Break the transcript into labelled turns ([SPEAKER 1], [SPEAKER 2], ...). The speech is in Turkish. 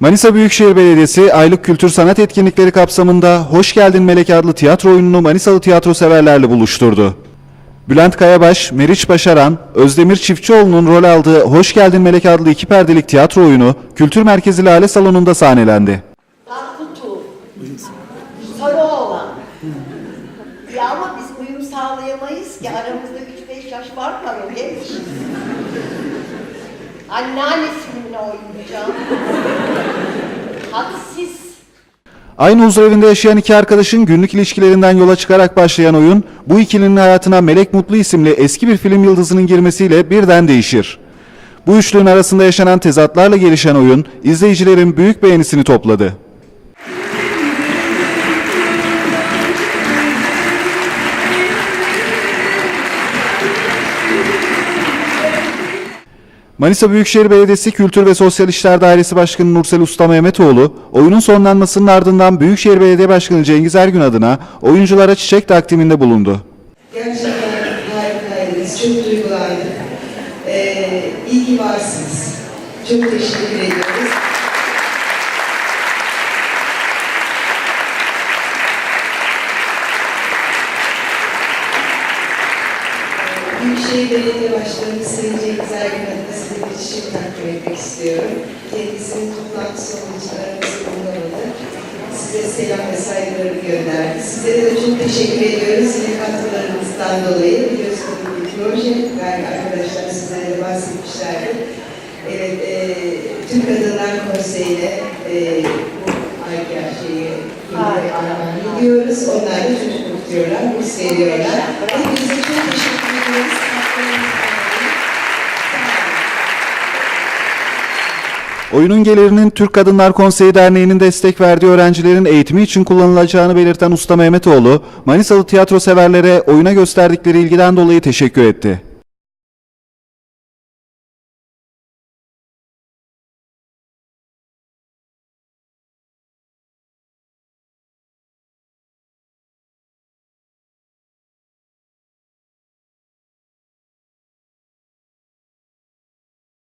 [SPEAKER 1] Manisa Büyükşehir Belediyesi aylık kültür sanat etkinlikleri kapsamında Hoş Geldin Melek adlı tiyatro oyununu Manisalı tiyatro severlerle buluşturdu. Bülent Kayabaş, Meriç Başaran, Özdemir Çiftçioğlu'nun rol aldığı Hoş Geldin Melek adlı iki perdelik tiyatro oyunu Kültür Merkezi Lale Salonu'nda sahnelendi.
[SPEAKER 2] Tatlı Sarı olan. Ya ama biz uyum sağlayamayız ki aramızda 3-5 yaş fark var öyle mi? Anneannesinin oynayacağım. Hadsiz.
[SPEAKER 1] Aynı huzurevinde yaşayan iki arkadaşın günlük ilişkilerinden yola çıkarak başlayan oyun, bu ikilinin hayatına Melek Mutlu isimli eski bir film yıldızının girmesiyle birden değişir. Bu üçlünün arasında yaşanan tezatlarla gelişen oyun, izleyicilerin büyük beğenisini topladı. Manisa Büyükşehir Belediyesi Kültür ve Sosyal İşler Dairesi Başkanı Nursel Usta Mehmetoğlu, oyunun sonlanmasının ardından Büyükşehir Belediye Başkanı Cengiz Ergün adına oyunculara çiçek takdiminde bulundu.
[SPEAKER 3] Gerçekten harikaydınız, çok duygulandık. Ee, iyi ki varsınız. Çok teşekkür ediyoruz. Büyükşehir Belediye Başkanı Sayın Cengiz Ergün adına size bir çiçek takdim etmek istiyorum. Kendisinin toplantı sonucu aramızda bulunamadı. Size selam ve saygılarını gönderdi. Sizlere de çok teşekkür ediyoruz. Sizin katkılarınızdan dolayı biliyorsunuz bir proje. Belki arkadaşlar sizlere de bahsetmişlerdi. Evet, e, Türk Kadınlar Konseyi'ne e, bu ayki şeyi armağan ediyoruz. Onlar da çocuk bu seviyorlar. Hepinize çok teşekkür ediyoruz. Katkılarınızdan dolayı. Sağ olun.
[SPEAKER 1] Oyunun gelirinin Türk Kadınlar Konseyi Derneği'nin destek verdiği öğrencilerin eğitimi için kullanılacağını belirten Usta Mehmetoğlu, Manisalı tiyatro severlere oyuna gösterdikleri ilgiden dolayı teşekkür etti.